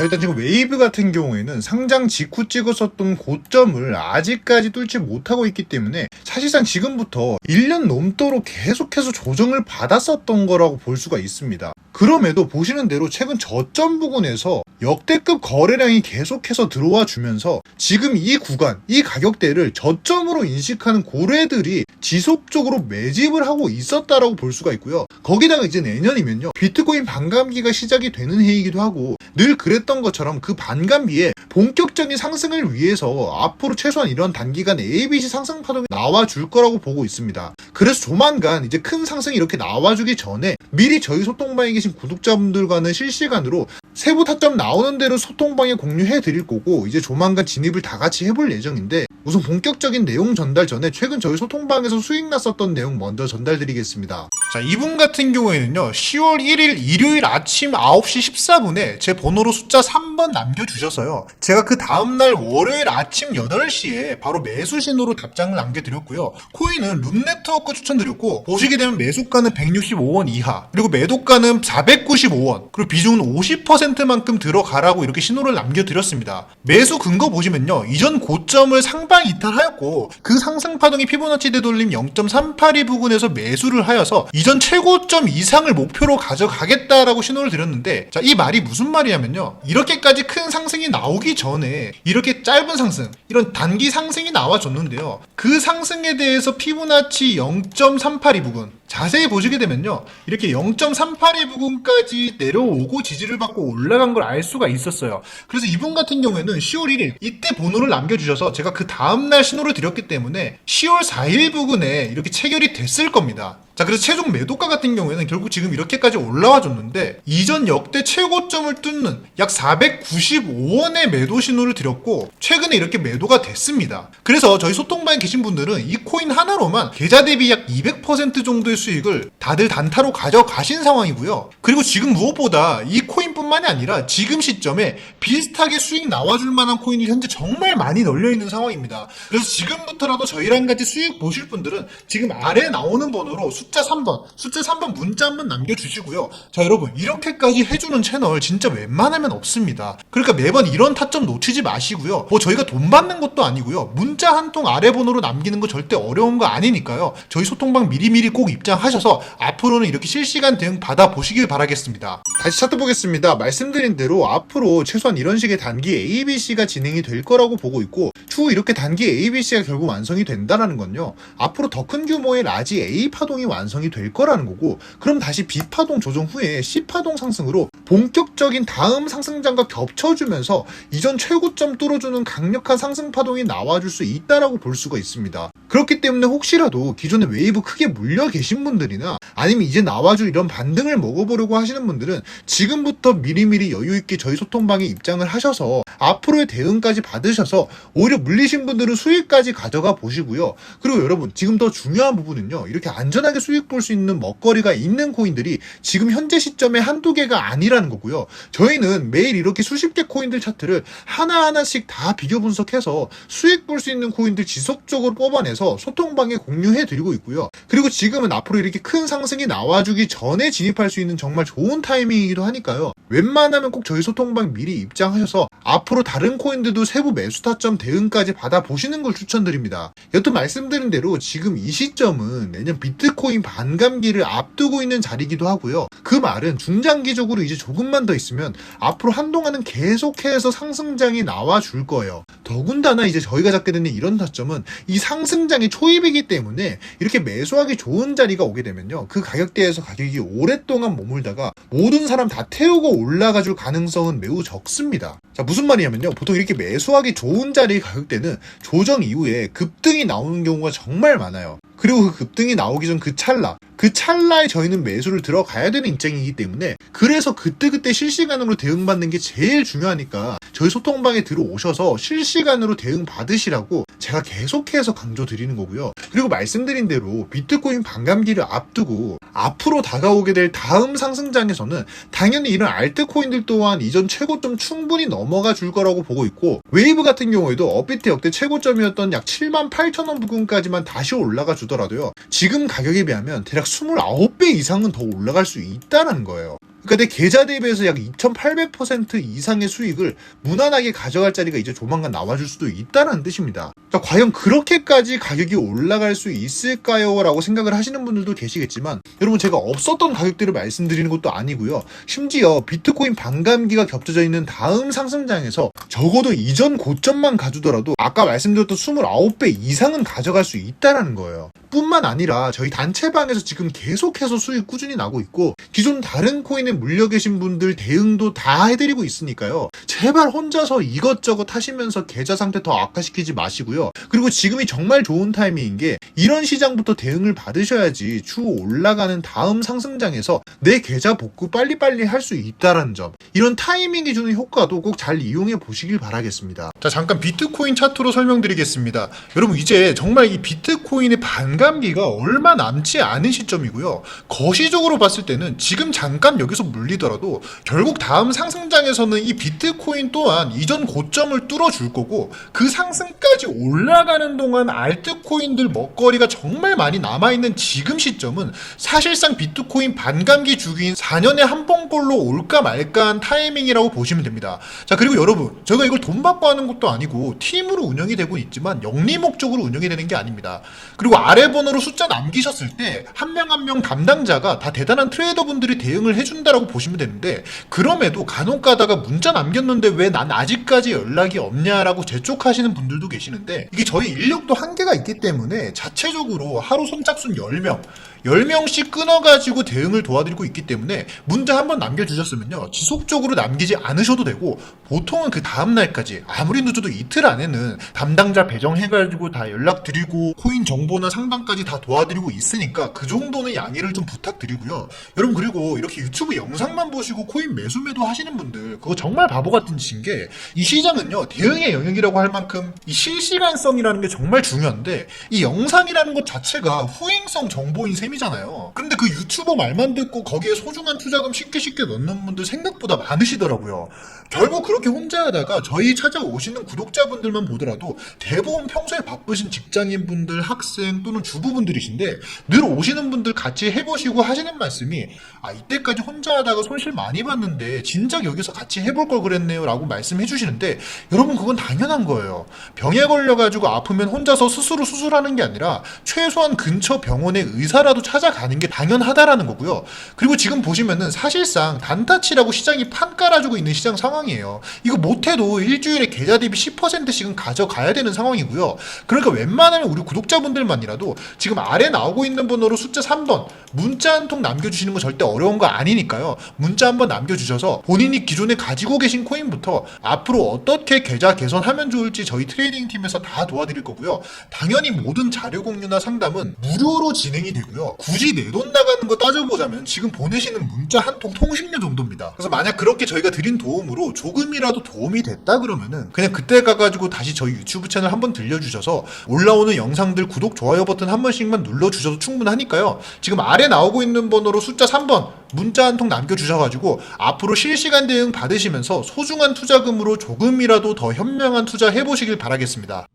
자, 일단 지금 웨이브 같은 경우에는 상장 직후 찍었었던 고점을 아직까지 뚫지 못하고 있기 때문에 사실상 지금부터 1년 넘도록 계속해서 조정을 받았었던 거라고 볼 수가 있습니다. 그럼에도 보시는 대로 최근 저점 부근에서 역대급 거래량이 계속해서 들어와 주면서 지금 이 구간, 이 가격대를 저점으로 인식하는 고래들이 지속적으로 매집을 하고 있었다라고 볼 수가 있고요. 거기다가 이제 내년이면요. 비트코인 반감기가 시작이 되는 해이기도 하고 늘 그랬던 것처럼 그 반감기에 본격적인 상승을 위해서 앞으로 최소한 이런 단기간 ABC 상승 파동이 나와 줄 거라고 보고 있습니다. 그래서 조만간 이제 큰 상승이 이렇게 나와 주기 전에 미리 저희 소통방에 계신 구독자분들과는 실시간으로 세부 타점 나 오는 대로 소통방에 공유해 드릴 거고 이제 조만간 진입을 다 같이 해볼 예정인데 우선 본격적인 내용 전달 전에 최근 저희 소통방에서 수익 났었던 내용 먼저 전달드리겠습니다. 자, 이분 같은 경우에는요, 10월 1일 일요일 아침 9시 14분에 제 번호로 숫자 3번 남겨주셔서요, 제가 그 다음날 월요일 아침 8시에 바로 매수 신호로 답장을 남겨드렸고요, 코인은 룸네트워크 추천드렸고, 보시게 되면 매수가는 165원 이하, 그리고 매도가는 495원, 그리고 비중은 50%만큼 들어가라고 이렇게 신호를 남겨드렸습니다. 매수 근거 보시면요, 이전 고점을 상방 이탈하였고, 그 상승 파동이 피보나치 되돌림 0.382 부근에서 매수를 하여서 이전 최고점 이상을 목표로 가져가겠다라고 신호를 드렸는데 자 이 말이 무슨 말이냐면요. 이렇게까지 큰 상승이 나오기 전에 이렇게 짧은 상승 이런 단기 상승이 나와줬는데요. 그 상승에 대해서 피보나치 0.382 부근 자세히 보시게 되면요 이렇게 0.382 부근까지 내려오고 지지를 받고 올라간 걸 알 수가 있었어요. 그래서 이분 같은 경우에는 10월 1일 이때 번호를 남겨주셔서 제가 그 다음날 신호를 드렸기 때문에 10월 4일 부근에 이렇게 체결이 됐을 겁니다 자, 그래서 최종 매도가 같은 경우에는 결국 지금 이렇게까지 올라와 줬는데 이전 역대 최고점을 뚫는 약 495원의 매도 신호를 드렸고 최근에 이렇게 매도가 됐습니다. 그래서 저희 소통방에 계신 분들은 이 코인 하나로만 계좌 대비 약 200% 정도의 수익을 다들 단타로 가져가신 상황이고요. 그리고 지금 무엇보다 이 코인뿐만이 아니라 지금 시점에 비슷하게 수익 나와줄 만한 코인이 현재 정말 많이 널려 있는 상황입니다. 그래서 지금부터라도 저희랑 같이 수익 보실 분들은 지금 아래 나오는 번호로 숫자 3번, 숫자 3번 문자 한번 남겨주시고요. 자, 여러분, 이렇게까지 해주는 채널 진짜 웬만하면 없습니다. 그러니까 매번 이런 타점 놓치지 마시고요. 뭐 저희가 돈 받는 것도 아니고요. 문자 한 통 아래 번호로 남기는 거 절대 어려운 거 아니니까요. 저희 소통방 미리미리 꼭 입장하셔서 앞으로는 이렇게 실시간 대응 받아보시길 바라겠습니다. 다시 찾아보겠습니다. 말씀드린 대로 앞으로 최소한 이런 식의 단기 ABC가 진행이 될 거라고 보고 있고 추후 이렇게 단기 ABC가 결국 완성이 된다는 건요. 앞으로 더 큰 규모의 라지 A 파동이 완성이 될 거라는 거고 그럼 다시 B 파동 조정 후에 C 파동 상승으로 본격적인 다음 상승장과 겹쳐주면서 이전 최고점 뚫어주는 강력한 상승 파동이 나와줄 수 있다라고 볼 수가 있습니다. 그렇기 때문에 혹시라도 기존에 웨이브 크게 물려 계신 분들이나 아니면 이제 나와줄 이런 반등을 먹어보려고 하시는 분들은 지금부터 미리미리 여유있게 저희 소통방에 입장을 하셔서 앞으로의 대응까지 받으셔서 오히려 물리신 분들은 수익까지 가져가 보시고요. 그리고 여러분 지금 더 중요한 부분은요. 이렇게 안전하게 수익 볼 수 있는 먹거리가 있는 코인들이 지금 현재 시점에 한두 개가 아니라는 거고요. 저희는 매일 이렇게 수십 개 코인들 차트를 하나하나씩 다 비교 분석해서 수익 볼 수 있는 코인들 지속적으로 뽑아내서 소통방에 공유해 드리고 있고요. 그리고 지금은 앞으로 이렇게 큰 상승이 나와주기 전에 진입할 수 있는 정말 좋은 타이밍이기도 하니까요. 웬만하면 꼭 저희 소통방 미리 입장하셔서 앞으로 다른 코인들도 세부 매수 타점 대응까지 받아보시는 걸 추천드립니다. 여튼 말씀드린 대로 지금 이 시점은 내년 비트코인 반감기를 앞두고 있는 자리이기도 하고요. 그 말은 중장기적으로 이제 조금만 더 있으면 앞으로 한동안은 계속해서 상승장이 나와줄 거예요. 더군다나 이제 저희가 잡게 되는 이런 타점은 이 상승 장의 초입이기 때문에 이렇게 매수하기 좋은 자리가 오게 되면요. 그 가격대에서 가격이 오랫동안 머물다가 모든 사람 다 태우고 올라가 줄 가능성은 매우 적습니다. 자, 무슨 말이냐면요. 보통 이렇게 매수하기 좋은 자리의 가격대는 조정 이후에 급등이 나오는 경우가 정말 많아요. 그리고 그 급등이 나오기 전 그 찰나, 그 찰나에 저희는 매수를 들어가야 되는 입장이기 때문에 그래서 그때그때 실시간으로 대응받는 게 제일 중요하니까 저희 소통방에 들어오셔서 실시간으로 대응 받으시라고 제가 계속해서 강조드리는 거고요. 그리고 말씀드린 대로 비트코인 반감기를 앞두고 앞으로 다가오게 될 다음 상승장에서는 당연히 이런 알트코인들 또한 이전 최고점 충분히 넘어가 줄 거라고 보고 있고 웨이브 같은 경우에도 업비트 역대 최고점이었던 약 7만 8천 원 부근까지만 다시 올라가 주더라도요. 지금 가격에 비하면 대략 29배 이상은 더 올라갈 수 있다는 거예요. 내 계좌 대비해서 약 2,800% 이상의 수익을 무난하게 가져갈 자리가 이제 조만간 나와줄 수도 있다는 뜻입니다. 자, 과연 그렇게까지 가격이 올라갈 수 있을까요? 라고 생각을 하시는 분들도 계시겠지만 여러분 제가 없었던 가격대를 말씀드리는 것도 아니고요. 심지어 비트코인 반감기가 겹쳐져 있는 다음 상승장에서 적어도 이전 고점만 가주더라도 아까 말씀드렸던 29배 이상은 가져갈 수 있다는 거예요. 뿐만 아니라 저희 단체방에서 지금 계속해서 수익 꾸준히 나고 있고 기존 다른 코인에 물려 계신 분들 대응도 다 해드리고 있으니까요. 제발 혼자서 이것저것 하시면서 계좌 상태 더 악화시키지 마시고요. 그리고 지금이 정말 좋은 타이밍인 게 이런 시장부터 대응을 받으셔야지 추후 올라가는 다음 상승장에서 내 계좌 복구 빨리빨리 할 수 있다는 점. 이런 타이밍이 주는 효과도 꼭 잘 이용해 보시길 바라겠습니다. 자, 잠깐 비트코인 차트로 설명드리겠습니다. 여러분, 이제 정말 이 비트코인의 반감기가 얼마 남지 않은 시점이고요. 거시적으로 봤을 때는 지금 잠깐 여기서 물리더라도 결국 다음 상승장에서는 이 비트코인 또한 이전 고점을 뚫어줄 거고 그 상승까지 올라가는 동안 알트코인들 먹거리가 정말 많이 남아있는 지금 시점은 사실상 비트코인 반감기 주기인 4년에 한 번꼴로 올까 말까한 타이밍이라고 보시면 됩니다. 자 그리고 여러분 제가 이걸 돈 받고 하는 것도 아니고 팀으로 운영이 되고 있지만 영리 목적으로 운영이 되는 게 아닙니다. 그리고 아래 번호로 숫자 남기셨을 때 한 명 한 명 담당자가 다 대단한 트레이더 분들이 대응을 해준다 라고 보시면 되는데 그럼에도 간혹 가다가 문자 남겼는데 왜 난 아직까지 연락이 없냐라고 재촉하시는 분들도 계시는데 이게 저희 인력도 한계가 있기 때문에 자체적으로 하루 선착순 10명 10명씩 끊어가지고 대응을 도와드리고 있기 때문에 문자 한번 남겨주셨으면요. 지속적으로 남기지 않으셔도 되고 보통은 그 다음날까지 아무리 늦어도 이틀 안에는 담당자 배정해가지고 다 연락드리고 코인 정보나 상담까지 다 도와드리고 있으니까 그 정도는 양해를 좀 부탁드리고요. 여러분 그리고 이렇게 유튜브 영상만 보시고 코인 매수 매도 하시는 분들 그거 정말 바보 같은 짓인 게 이 시장은요 대응의 영역이라고 할 만큼 이 실시간성이라는 게 정말 중요한데 이 영상이라는 것 자체가 후행성 정보인 셈이잖아요. 그런데 그 유튜버 말만 듣고 거기에 소중한 투자금 쉽게 쉽게 넣는 분들 생각보다 많으시더라고요. 결국 그렇게 혼자 하다가 저희 찾아오시는 구독자분들만 보더라도 대부분 평소에 바쁘신 직장인분들, 학생 또는 주부분들이신데 늘 오시는 분들 같이 해보시고 하시는 말씀이 아 이때까지 혼자 하다가 손실 많이 봤는데 진작 여기서 같이 해볼 걸 그랬네요 라고 말씀해 주시는데 여러분 그건 당연한 거예요. 병에 걸려가지고 아프면 혼자서 스스로 수술하는 게 아니라 최소한 근처 병원의 의사라도 찾아가는 게 당연하다라는 거고요. 그리고 지금 보시면은 사실상 단타치라고 시장이 판 깔아주고 있는 시장 상황이에요. 이거 못해도 일주일에 계좌 대비 10%씩은 가져가야 되는 상황이고요. 그러니까 웬만하면 우리 구독자분들만이라도 지금 아래 나오고 있는 번호로 숫자 3번 문자 한 통 남겨주시는 거 절대 어려운 거 아니니까 요. 문자 한번 남겨주셔서 본인이 기존에 가지고 계신 코인부터 앞으로 어떻게 계좌 개선하면 좋을지 저희 트레이딩 팀에서 다 도와드릴 거고요. 당연히 모든 자료 공유나 상담은 무료로 진행이 되고요. 굳이 내 돈 나가는 거 따져보자면 지금 보내시는 문자 한 통 통신료 정도입니다. 그래서 만약 그렇게 저희가 드린 도움으로 조금이라도 도움이 됐다 그러면은 그냥 그때 가가지고 다시 저희 유튜브 채널 한번 들려주셔서 올라오는 영상들 구독, 좋아요 버튼 한 번씩만 눌러주셔도 충분하니까요. 지금 아래 나오고 있는 번호로 숫자 3번 문자 한 통 남겨주셔가지고 앞으로 실시간 대응 받으시면서 소중한 투자금으로 조금이라도 더 현명한 투자 해보시길 바라겠습니다.